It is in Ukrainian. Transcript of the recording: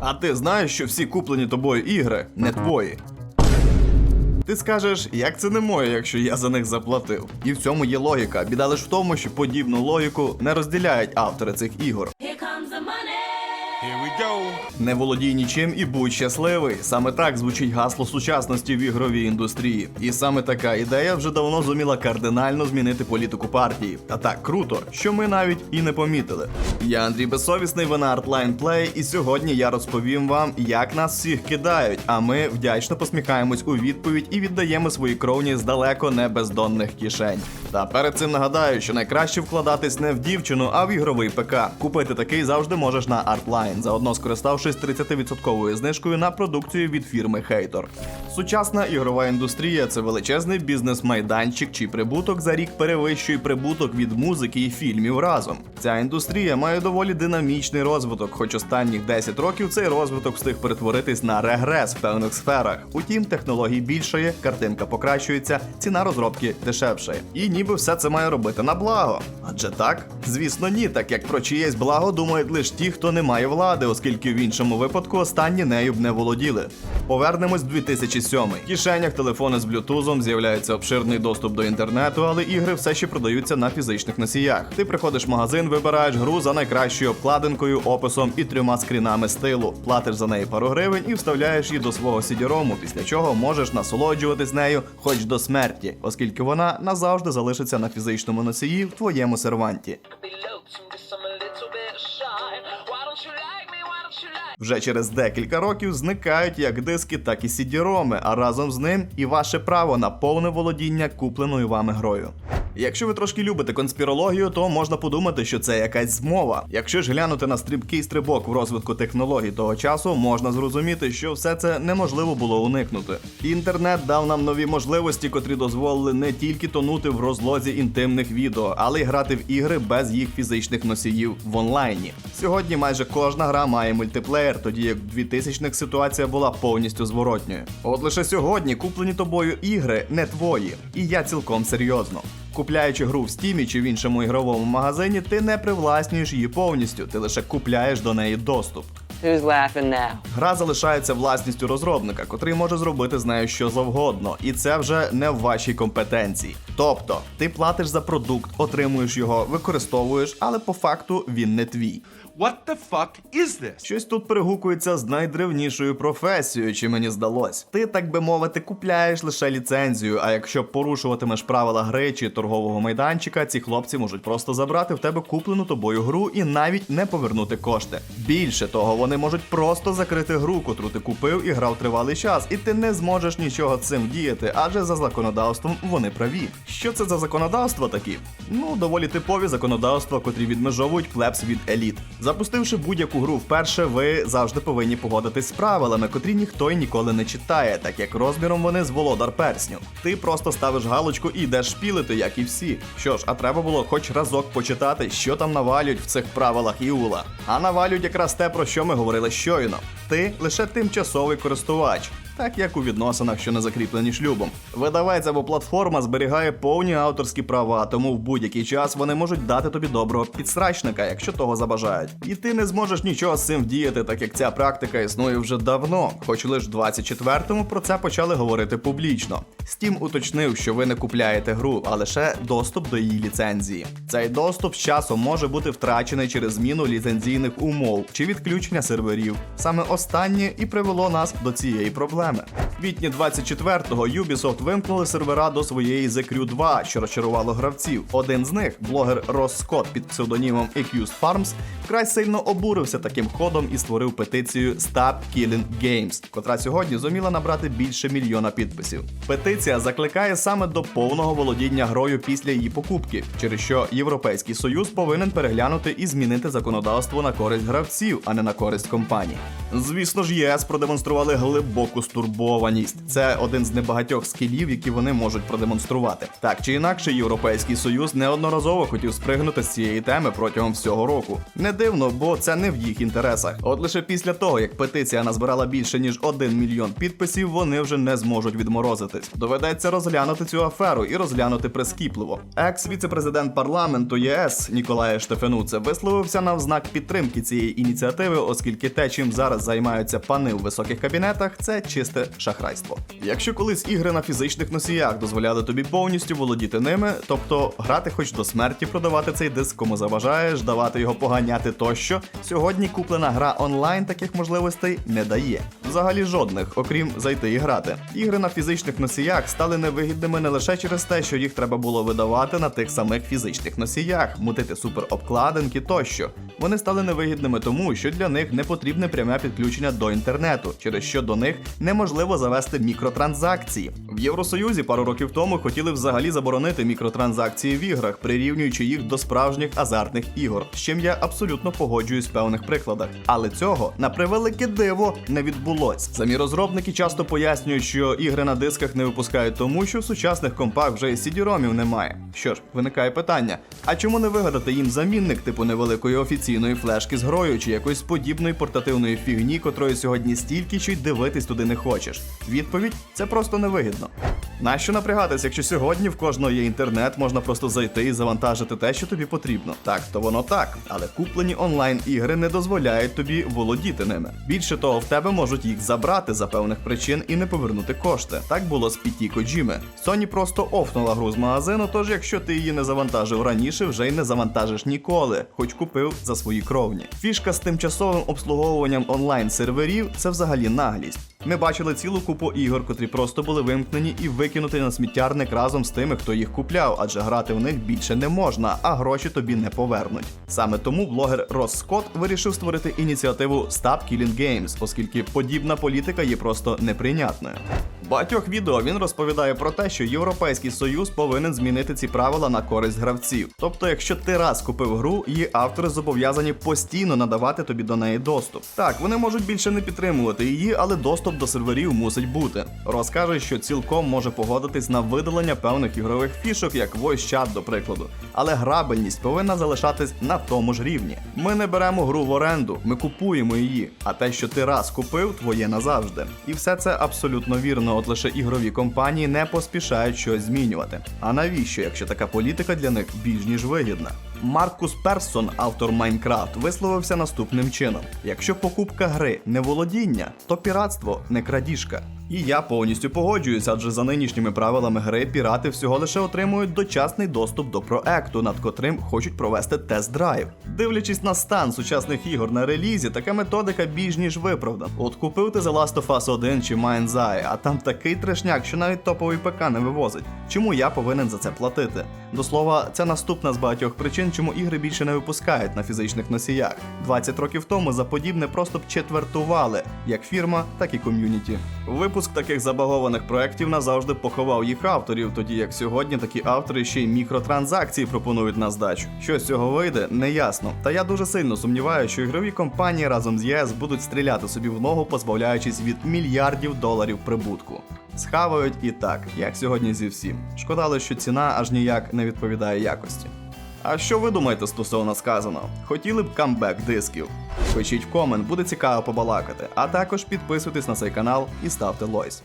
А ти знаєш, що всі куплені тобою ігри не твої. Ти скажеш, як це не моє, якщо я за них заплатив. І в цьому є логіка. Біда лиш в тому, що подібну логіку не розділяють автори цих ігор. Не володій нічим і будь щасливий. Саме так звучить гасло сучасності в ігровій індустрії. І саме така ідея вже давно зуміла кардинально змінити політику партії. Та так круто, що ми навіть і не помітили. Я Андрій Безсовісний, ви на Artline Play, і сьогодні я розповім вам, як нас всіх кидають. А ми вдячно посміхаємось у відповідь і віддаємо свої кровні з далеко не бездонних кишень. Та перед цим нагадаю, що найкраще вкладатись не в дівчину, а в ігровий ПК. Купити такий завжди можеш на Artline, заодно скориставшись 30% знижкою на продукцію від фірми Hator. Сучасна ігрова індустрія це величезний бізнес-майданчик, чий прибуток за рік перевищує прибуток від музики і фільмів разом. Ця індустрія має доволі динамічний розвиток, хоч останніх 10 років цей розвиток встиг перетворитись на регрес в певних сферах. Утім, технологій більшає, картинка покращується, ціна розробки дешевшає. І ніби все це має робити на благо. Адже так? Звісно, ні, так як про чиєсь благо думають лише ті, хто не має влади, оскільки в іншому випадку останні нею б не володіли. Повернемось в 2007. В кишенях телефони з блютузом з'являється обширний доступ до інтернету, але ігри все ще продаються на фізичних носіях. Ти приходиш в магазин, вибираєш гру за найкращою обкладинкою, описом і трьома скрінами стилу. Платиш за неї пару гривень і вставляєш її до свого сідірому, після чого можеш насолоджуватись нею хоч до смерті, оскільки вона назавжди залишиться на фізичному носії в твоєму серванті. Вже через декілька років зникають як диски, так і сідіроми, а разом з ним і ваше право на повне володіння купленою вами грою. Якщо ви трошки любите конспірологію, то можна подумати, що це якась змова. Якщо ж глянути на стрибкий стрибок в розвитку технологій того часу, можна зрозуміти, що все це неможливо було уникнути. Інтернет дав нам нові можливості, котрі дозволили не тільки тонути в розлозі інтимних відео, але й грати в ігри без їх фізичних носіїв в онлайні. Сьогодні майже кожна гра має мультиплеєр, тоді як в 2000-х ситуація була повністю зворотньою. От лише сьогодні куплені тобою ігри не твої, і я цілком серйозно. Купляючи гру в стімі чи в іншому ігровому магазині, ти не привласнюєш її повністю, ти лише купляєш до неї доступ. Who's laughing now? Гра залишається власністю розробника, котрий може зробити з нею що завгодно, і це вже не в вашій компетенції. Тобто, ти платиш за продукт, отримуєш його, використовуєш, але по факту він не твій. What the fuck is this? Щось тут перегукується з найдревнішою професією, чи мені здалось. Ти, так би мовити, купляєш лише ліцензію, а якщо порушуватимеш правила гри чи торгового майданчика, ці хлопці можуть просто забрати в тебе куплену тобою гру і навіть не повернути кошти. Більше того, вони можуть просто закрити гру, котру ти купив і грав тривалий час, і ти не зможеш нічого цим діяти, адже за законодавством вони праві. Що це за законодавства такі? Ну, доволі типові законодавства, котрі відмежовують плебс від еліт. Запустивши будь-яку гру вперше, ви завжди повинні погодитись з правилами, котрі ніхто й ніколи не читає, так як розміром вони з володар персню. Ти просто ставиш галочку і йдеш шпілити, як і всі. Що ж, а треба було хоч разок почитати, що там навалюють в цих правилах Іула. А навалюють якраз те, про що ми говорили щойно. Ти лише тимчасовий користувач. Так як у відносинах, що не закріплені шлюбом. Видавець або платформа зберігає повні авторські права, тому в будь-який час вони можуть дати тобі доброго підсрачника, якщо того забажають. І ти не зможеш нічого з цим вдіяти, так як ця практика існує вже давно, хоч лише в 24-му про це почали говорити публічно. Steam уточнив, що ви не купляєте гру, а лише доступ до її ліцензії. Цей доступ з часом може бути втрачений через зміну ліцензійних умов чи відключення серверів. Саме останнє і привело нас до цієї проблеми. В квітні 24-го Ubisoft вимкнули сервера до своєї The Crew 2, що розчарувало гравців. Один з них, блогер Рос Скотт під псевдонімом Accused Farms, вкрай сильно обурився таким ходом і створив петицію Stop Killing Games, котра сьогодні зуміла набрати більше мільйона підписів. Петиція закликає саме до повного володіння грою після її покупки, через що Європейський Союз повинен переглянути і змінити законодавство на користь гравців, а не на користь компаній. Звісно ж, ЄС продемонстрували глибоку стурбованість урбаніст. Це один з небагатьох скілів, які вони можуть продемонструвати. Так чи інакше, Європейський Союз неодноразово хотів спригнути з цієї теми протягом всього року. Не дивно, бо це не в їх інтересах. От лише після того, як петиція назбирала більше ніж 1 мільйон підписів, вони вже не зможуть відморозитись. Доведеться розглянути цю аферу і розглянути прискіпливо. Екс-віце-президент парламенту ЄС Ніколає Штефенуце висловився на знак підтримки цієї ініціативи, оскільки те, чим зараз займаються пани у високих кабінетах, це чисте шахрайство. Якщо колись ігри на фізичних носіях дозволяли тобі повністю володіти ними, тобто грати хоч до смерті, продавати цей диск кому заважаєш, давати його поганяти тощо, сьогодні куплена гра онлайн таких можливостей не дає. Взагалі жодних, окрім зайти і грати. Ігри на фізичних носіях стали невигідними не лише через те, що їх треба було видавати на тих самих фізичних носіях, мутити суперобкладинки тощо. Вони стали невигідними тому, що для них не потрібне пряме підключення до інтернету, через що до них неможливо завести мікротранзакції. В Євросоюзі пару років тому хотіли взагалі заборонити мікротранзакції в іграх, прирівнюючи їх до справжніх азартних ігор, з чим я абсолютно погоджуюсь в певних прикладах. Але цього на превелике диво не відбулось. Самі розробники часто пояснюють, що ігри на дисках не випускають тому, що в сучасних компах вже і CD-ромів немає. Що ж, виникає питання: а чому не вигадати їм замінник типу невеликої офіційної флешки з грою чи якоїсь подібної портативної фігні, котрої сьогодні стільки, що й дивитись туди не хочеш? Відповідь це просто невигідно. Нащо напрягатись, якщо сьогодні в кожного є інтернет, можна просто зайти і завантажити те, що тобі потрібно. Так, то воно так, але куплені онлайн ігри не дозволяють тобі володіти ними. Більше того, в тебе можуть їх забрати за певних причин і не повернути кошти. Так було з Піті Коджіми. Sony просто офнула гру з магазину, тож якщо ти її не завантажив раніше, вже й не завантажиш ніколи, хоч купив за свої кровні. Фішка з тимчасовим обслуговуванням онлайн серверів це взагалі наглість. Ми бачили цілу купу ігор, котрі просто були вимкнені і викинуті на сміттярник разом з тими, хто їх купляв, адже грати в них більше не можна, а гроші тобі не повернуть. Саме тому блогер Рос Скотт вирішив створити ініціативу Stop Killing Games, оскільки подібна політика є просто неприйнятною. Багатьох відео він розповідає про те, що Європейський Союз повинен змінити ці правила на користь гравців. Тобто, якщо ти раз купив гру, її автори зобов'язані постійно надавати тобі до неї доступ. Так, вони можуть більше не підтримувати її, але доступ до серверів мусить бути. Розкаже, що цілком може погодитись на видалення певних ігрових фішок, як voice chat, до прикладу. Але грабельність повинна залишатись на тому ж рівні. Ми не беремо гру в оренду, ми купуємо її. А те, що ти раз купив, твоє назавжди. І все це абсолютно вірно. От лише ігрові компанії не поспішають щось змінювати. А навіщо, якщо така політика для них більш ніж вигідна? Маркус Персон, автор Майнкрафт, висловився наступним чином: якщо покупка гри не володіння, то піратство не крадіжка. І я повністю погоджуюсь, адже за нинішніми правилами гри пірати всього лише отримують дочасний доступ до проекту, над котрим хочуть провести тест-драйв. Дивлячись на стан сучасних ігор на релізі, така методика більш ніж виправдана. От купив ти The Last of Us 1 чи Mind's Eye, а там такий трешняк, що навіть топовий ПК не вивозить. Чому я повинен за це платити? До слова, це наступна з багатьох причин, чому ігри більше не випускають на фізичних носіях. 20 років тому за подібне просто б четвертували як фірма, так і ком'юніті. Випуск таких забагованих проєктів назавжди поховав їх авторів, тоді як сьогодні такі автори ще й мікротранзакції пропонують на здачу. Що з цього вийде, не ясно. Та я дуже сильно сумніваюся, що ігрові компанії разом з ЄС будуть стріляти собі в ногу, позбавляючись від мільярдів доларів прибутку. Схавають і так, як сьогодні зі всім. Шкода, лише, що ціна аж ніяк не відповідає якості. А що ви думаєте стосовно сказаного? Хотіли б камбек дисків? Пишіть комент, буде цікаво побалакати. А також підписуйтесь на цей канал і ставте лойс.